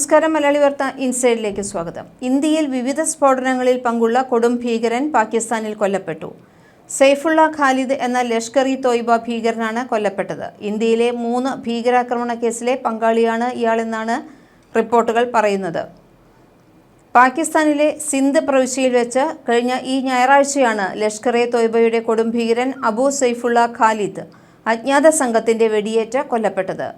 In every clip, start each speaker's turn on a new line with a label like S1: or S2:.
S1: നമസ്കാരം മലയാളി വാർത്ത ഇൻസൈഡിലേക്ക് സ്വാഗതം. ഇന്ത്യയിൽ വിവിധ സ്ഫോടനങ്ങളിൽ പങ്കുള്ള കൊടും ഭീകരൻ പാകിസ്ഥാനിൽ കൊല്ലപ്പെട്ടു. സൈഫുള്ള ഖാലിദ് എന്ന ലഷ്കർ ഇ തോയ്ബ ഭീകരനാണ് കൊല്ലപ്പെട്ടത്. ഇന്ത്യയിലെ മൂന്ന് ഭീകരാക്രമണ കേസിലെ പങ്കാളിയാണ് ഇയാളെന്നാണ് റിപ്പോർട്ടുകൾ പറയുന്നത്. പാകിസ്ഥാനിലെ സിന്ധ് പ്രവിശ്യയിൽ വെച്ച് കഴിഞ്ഞ ഈ ഞായറാഴ്ചയാണ് ലഷ്കർ എ തോയ്ബയുടെ കൊടുംഭീകരൻ അബു സൈഫുള്ള ഖാലിദ് അജ്ഞാത സംഘത്തിന്റെ വെടിയേറ്റ് കൊല്ലപ്പെട്ടത്.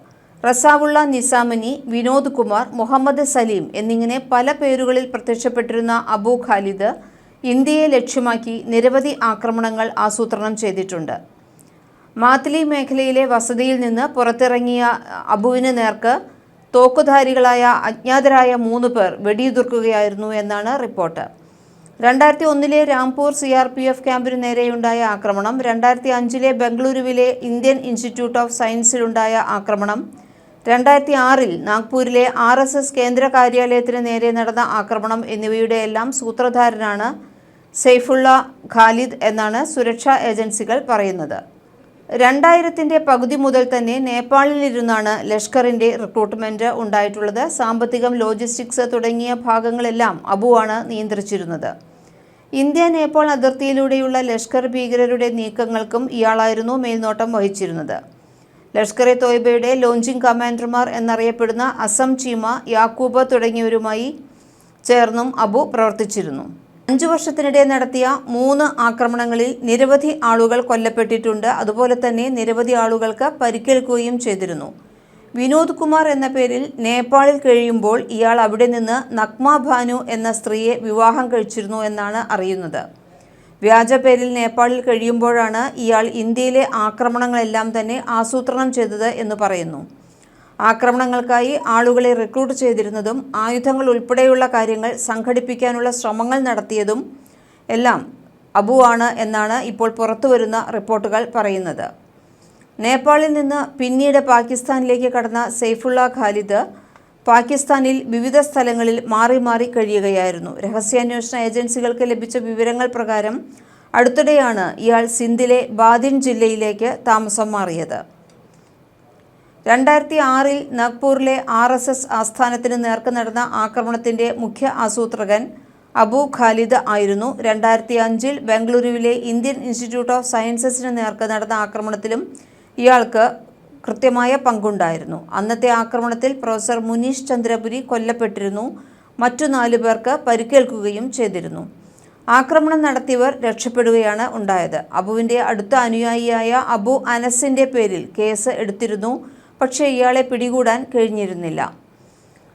S1: റസാവുള്ള നിസാമിനി വിനോദ് കുമാർ മുഹമ്മദ് സലീം എന്നിങ്ങനെ പല പേരുകളിൽ പ്രത്യക്ഷപ്പെട്ടിരുന്ന അബു ഖാലിദ് ഇന്ത്യയെ ലക്ഷ്യമാക്കി നിരവധി ആക്രമണങ്ങൾ ആസൂത്രണം ചെയ്തിട്ടുണ്ട്. മാത്ലി മേഖലയിലെ വസതിയിൽ നിന്ന് പുറത്തിറങ്ങിയ അബുവിന് നേർക്ക് തോക്കുധാരികളായ അജ്ഞാതരായ മൂന്ന് പേർ വെടിയുതിർക്കുകയായിരുന്നു എന്നാണ് റിപ്പോർട്ട്. രണ്ടായിരത്തി ഒന്നിലെ Rampur C R P F ക്യാമ്പിന് നേരെയുണ്ടായ ആക്രമണം രണ്ടായിരത്തി അഞ്ചിലെ ബംഗളൂരുവിലെ ഇന്ത്യൻ ഇൻസ്റ്റിറ്റ്യൂട്ട് ഓഫ് സയൻസിലുണ്ടായ ആക്രമണം രണ്ടായിരത്തി ആറിൽ നാഗ്പൂരിലെ ആർ എസ് എസ് കേന്ദ്ര കാര്യാലയത്തിന് നേരെ നടന്ന ആക്രമണം എന്നിവയുടെ എല്ലാം സൂത്രധാരനാണ് സെയ്ഫുള്ള ഖാലിദ് എന്നാണ് സുരക്ഷാ ഏജൻസികൾ പറയുന്നത്. രണ്ടായിരത്തിന്റെ പകുതി മുതൽ തന്നെ നേപ്പാളിലിരുന്നാണ് ലഷ്കറിന്റെ റിക്രൂട്ട്മെന്റ് ഉണ്ടായിട്ടുള്ളത്. സാമ്പത്തികം ലോജിസ്റ്റിക്സ് തുടങ്ങിയ ഭാഗങ്ങളെല്ലാം അബുവാണ് നിയന്ത്രിച്ചിരുന്നത്. ഇന്ത്യ നേപ്പാൾ അതിർത്തിയിലൂടെയുള്ള ലഷ്കർ ഭീകരരുടെ നീക്കങ്ങൾക്കും ഇയാളായിരുന്നു മേൽനോട്ടം വഹിച്ചിരുന്നത്. ലഷ്കർ എ തോയ്ബയുടെ ലോഞ്ചിങ് കമാൻഡർമാർ എന്നറിയപ്പെടുന്ന അസം ചീമ യാക്കൂബ തുടങ്ങിയവരുമായി ചേർന്നും അബു പ്രവർത്തിച്ചിരുന്നു. അഞ്ചു വർഷത്തിനിടെ നടത്തിയ മൂന്ന് ആക്രമണങ്ങളിൽ നിരവധി ആളുകൾ കൊല്ലപ്പെട്ടിട്ടുണ്ട്. അതുപോലെ തന്നെ നിരവധി ആളുകൾക്ക് പരിക്കേൽക്കുകയും ചെയ്തിരുന്നു. വിനോദ് കുമാർ എന്ന പേരിൽ നേപ്പാളിൽ കഴിയുമ്പോൾ ഇയാൾ അവിടെ നിന്ന് നഗ്മ ഭാനു എന്ന സ്ത്രീയെ വിവാഹം കഴിച്ചിരുന്നു എന്നാണ് അറിയുന്നത്. വ്യാജ പേരിൽ നേപ്പാളിൽ കഴിയുമ്പോഴാണ് ഇയാൾ ഇന്ത്യയിലെ ആക്രമണങ്ങളെല്ലാം തന്നെ ആസൂത്രണം ചെയ്തത് എന്ന് പറയുന്നു. ആക്രമണങ്ങൾക്കായി ആളുകളെ റിക്രൂട്ട് ചെയ്തിരുന്നതും ആയുധങ്ങൾ ഉൾപ്പെടെയുള്ള കാര്യങ്ങൾ സംഘടിപ്പിക്കാനുള്ള ശ്രമങ്ങൾ നടത്തിയതും എല്ലാം അബുവാണ് എന്നാണ് ഇപ്പോൾ പുറത്തുവരുന്ന റിപ്പോർട്ടുകൾ പറയുന്നത്. നേപ്പാളിൽ നിന്ന് പിന്നീട് പാകിസ്ഥാനിലേക്ക് കടന്ന സെയ്ഫുള്ള ഖാലിദ് പാകിസ്ഥാനിൽ വിവിധ സ്ഥലങ്ങളിൽ മാറി മാറി കഴിയുകയായിരുന്നു. രഹസ്യാന്വേഷണ ഏജൻസികൾക്ക് ലഭിച്ച വിവരങ്ങൾ പ്രകാരം അടുത്തിടെയാണ് ഇയാൾ സിന്ധിലെ ബാദിൻ ജില്ലയിലേക്ക് താമസം മാറിയത്. രണ്ടായിരത്തി ആറിൽ നാഗ്പൂരിലെ ആർ എസ് എസ് ആസ്ഥാനത്തിന് നേർക്ക് നടന്ന ആക്രമണത്തിന്റെ മുഖ്യ ആസൂത്രകൻ അബു ഖാലിദ് ആയിരുന്നു. രണ്ടായിരത്തി അഞ്ചിൽ ബംഗളൂരുവിലെ ഇന്ത്യൻ ഇൻസ്റ്റിറ്റ്യൂട്ട് ഓഫ് സയൻസസിന് നേർക്ക് നടന്ന ആക്രമണത്തിലും ഇയാൾക്ക് കൃത്യമായ പങ്കുണ്ടായിരുന്നു. അന്നത്തെ ആക്രമണത്തിൽ പ്രൊഫസർ മുനീഷ് ചന്ദ്രപുരി കൊല്ലപ്പെട്ടിരുന്നു. മറ്റു നാലു പേർക്ക് പരിക്കേൽക്കുകയും ചെയ്തിരുന്നു. ആക്രമണം നടത്തിയവർ രക്ഷപ്പെടുകയാണ് ഉണ്ടായത്. അബുവിന്റെ അടുത്ത അനുയായിയായ അബു അനസിന്റെ പേരിൽ കേസ് എടുത്തിരുന്നു. പക്ഷേ ഇയാളെ പിടികൂടാൻ കഴിഞ്ഞിരുന്നില്ല.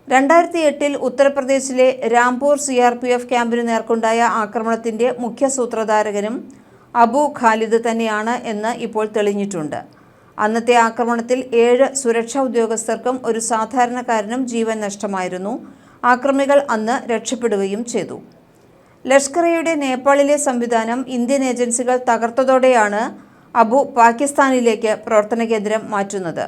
S1: രണ്ടായിരത്തി എട്ടിൽ ഉത്തർപ്രദേശിലെ Rampur C R P F ക്യാമ്പിന് നേർക്കുണ്ടായ ആക്രമണത്തിന്റെ മുഖ്യ സൂത്രധാരകനും അബു ഖാലിദ് തന്നെയാണ് എന്ന് ഇപ്പോൾ തെളിഞ്ഞിട്ടുണ്ട്. അന്നത്തെ ആക്രമണത്തിൽ ഏഴ് സുരക്ഷാ ഉദ്യോഗസ്ഥർക്കും ഒരു സാധാരണക്കാരനും ജീവൻ നഷ്ടമായിരുന്നു. ആക്രമികൾ അന്ന് രക്ഷപ്പെടുകയും ചെയ്തു. ലഷ്കറയുടെ നേപ്പാളിലെ സംവിധാനം ഇന്ത്യൻ ഏജൻസികൾ തകർത്തതോടെയാണ് അബു പാകിസ്ഥാനിലേക്ക് പ്രവർത്തന കേന്ദ്രം മാറ്റുന്നത്.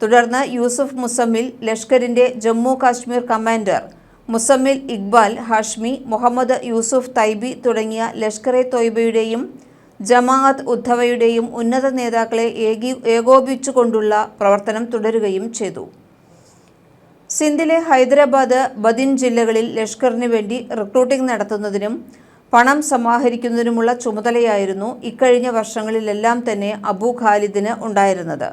S1: തുടർന്ന് യൂസുഫ് മുസമ്മിൽ ലഷ്കറിന്റെ ജമ്മു കാശ്മീർ കമാൻഡർ മുസമ്മിൽ ഇക്ബാൽ ഹാഷ്മി മുഹമ്മദ് യൂസുഫ് തൈബി തുടങ്ങിയ ലഷ്കർ എ തോയ്ബയുടെയും ജമാഅത്ത് ഉദ്ധവയുടെയും ഉന്നത നേതാക്കളെ ഏകീ ഏകോപിച്ചുകൊണ്ടുള്ള പ്രവർത്തനം തുടരുകയും ചെയ്തു. സിന്ധിലെ ഹൈദരാബാദ് ബദിൻ ജില്ലകളിൽ ലഷ്കറിന് വേണ്ടി റിക്രൂട്ടിംഗ് നടത്തുന്നതിനും പണം സമാഹരിക്കുന്നതിനുമുള്ള ചുമതലയായിരുന്നു ഇക്കഴിഞ്ഞ വർഷങ്ങളിലെല്ലാം തന്നെ അബു ഖാലിദിന് ഉണ്ടായിരുന്നത്.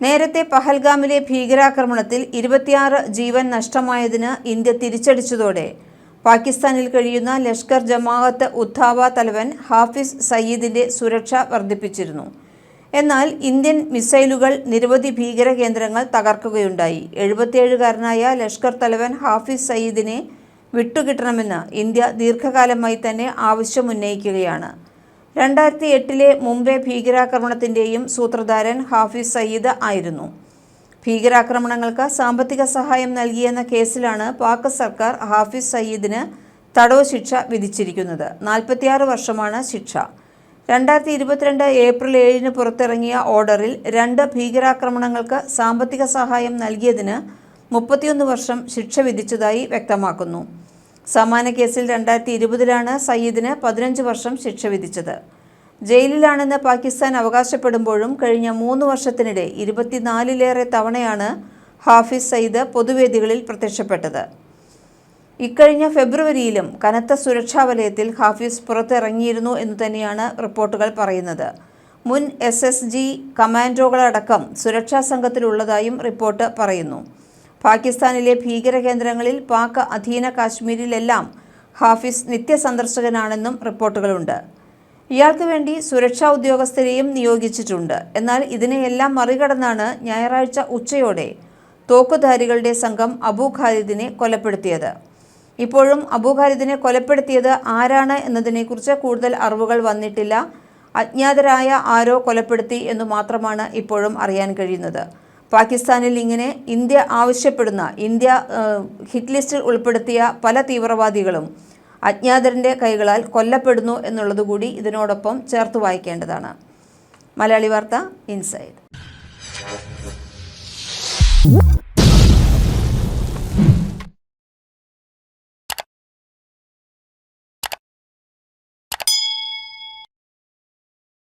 S1: നേരത്തെ പഹൽഗാമിലെ ഭീകരാക്രമണത്തിൽ ഇരുപത്തിയാറ് ജീവൻ നഷ്ടമായതിന് ഇന്ത്യ തിരിച്ചടിച്ചതോടെ പാകിസ്ഥാനിൽ കഴിയുന്ന ലഷ്കർ ജമാഅത്ത് ഉദ്ധാവ തലവൻ ഹാഫിസ് സയ്യിദിന്റെ സുരക്ഷ വർദ്ധിപ്പിച്ചിരുന്നു. എന്നാൽ ഇന്ത്യൻ മിസൈലുകൾ നിരവധി ഭീകര കേന്ദ്രങ്ങൾ തകർക്കുകയുണ്ടായി. എഴുപത്തിയേഴുകാരനായ ലഷ്കർ തലവൻ ഹാഫിസ് സയ്യിദിനെ വിട്ടുകിട്ടണമെന്ന് ഇന്ത്യ ദീർഘകാലമായി തന്നെ ആവശ്യമുന്നയിക്കുകയാണ്. രണ്ടായിരത്തി എട്ടിലെ മുംബൈ ഭീകരാക്രമണത്തിന്റെയും സൂത്രധാരൻ ഹാഫിസ് സയ്യിദ് ആയിരുന്നു. ഭീകരാക്രമണങ്ങൾക്ക് സാമ്പത്തിക സഹായം നൽകിയെന്ന കേസിലാണ് പാക് സർക്കാർ ഹാഫിസ് സയ്യിദിന് തടവ് ശിക്ഷ വിധിച്ചിരിക്കുന്നത്. നാൽപ്പത്തിയാറ് വർഷമാണ് ശിക്ഷ. രണ്ടായിരത്തി ഇരുപത്തിരണ്ട് ഏപ്രിൽ ഏഴിന് പുറത്തിറങ്ങിയ ഓർഡറിൽ രണ്ട് ഭീകരാക്രമണങ്ങൾക്ക് സാമ്പത്തിക സഹായം നൽകിയതിന് മുപ്പത്തിയൊന്ന് വർഷം ശിക്ഷ വിധിച്ചതായി വ്യക്തമാക്കുന്നു. സമാന കേസിൽ രണ്ടായിരത്തി ഇരുപതിലാണ് സയ്യിദിന് പതിനഞ്ച് വർഷം ശിക്ഷ വിധിച്ചത്. ജയിലിലാണെന്ന് പാകിസ്ഥാൻ അവകാശപ്പെടുമ്പോഴും കഴിഞ്ഞ മൂന്ന് വർഷത്തിനിടെ ഇരുപത്തിനാലിലേറെ തവണയാണ് ഹാഫിസ് സയ്യിദ് പൊതുവേദികളിൽ പ്രത്യക്ഷപ്പെട്ടത്. ഇക്കഴിഞ്ഞ ഫെബ്രുവരിയിലും കനത്ത സുരക്ഷാ വലയത്തിൽ ഹാഫിസ് പുറത്തിറങ്ങിയിരുന്നു എന്ന് തന്നെയാണ് റിപ്പോർട്ടുകൾ പറയുന്നത്. മുൻ എസ് എസ് ജി കമാൻഡോകളടക്കം സുരക്ഷാ സംഘത്തിലുള്ളതായും റിപ്പോർട്ട് പറയുന്നു. പാകിസ്ഥാനിലെ ഭീകരകേന്ദ്രങ്ങളിൽ പാക് അധീന കാശ്മീരിലെല്ലാം ഹാഫിസ് നിത്യസന്ദർശകനാണെന്നും റിപ്പോർട്ടുകളുണ്ട്. ഇയാൾക്ക് വേണ്ടി സുരക്ഷാ ഉദ്യോഗസ്ഥരെയും നിയോഗിച്ചിട്ടുണ്ട്. എന്നാൽ ഇതിനെയെല്ലാം മറികടന്നാണ് ഞായറാഴ്ച ഉച്ചയോടെ തോക്കുധാരികളുടെ സംഘം അബൂ ഖാലിദിനെ കൊലപ്പെടുത്തിയത്. ഇപ്പോഴും അബൂ ഖാലിദിനെ കൊലപ്പെടുത്തിയത് ആരാണ് എന്നതിനെക്കുറിച്ച് കൂടുതൽ അറിവുകൾ വന്നിട്ടില്ല. അജ്ഞാതരായ ആരോ കൊലപ്പെടുത്തി എന്ന് മാത്രമാണ് ഇപ്പോഴും അറിയാൻ കഴിയുന്നത്. പാകിസ്ഥാനിൽ ഇങ്ങനെ ഇന്ത്യ ആവശ്യപ്പെടുന്ന ഇന്ത്യ ഹിറ്റ് ലിസ്റ്റിൽ ഉൾപ്പെടുത്തിയ പല തീവ്രവാദികളും അജ്ഞാതരുടെ കൈകളാൽ കൊല്ലപ്പെടുന്നു എന്നുള്ളതുകൂടി ഇതിനോടൊപ്പം ചേർത്ത് വായിക്കേണ്ടതാണ്. മലയാളി വാർത്ത ഇൻസൈഡ്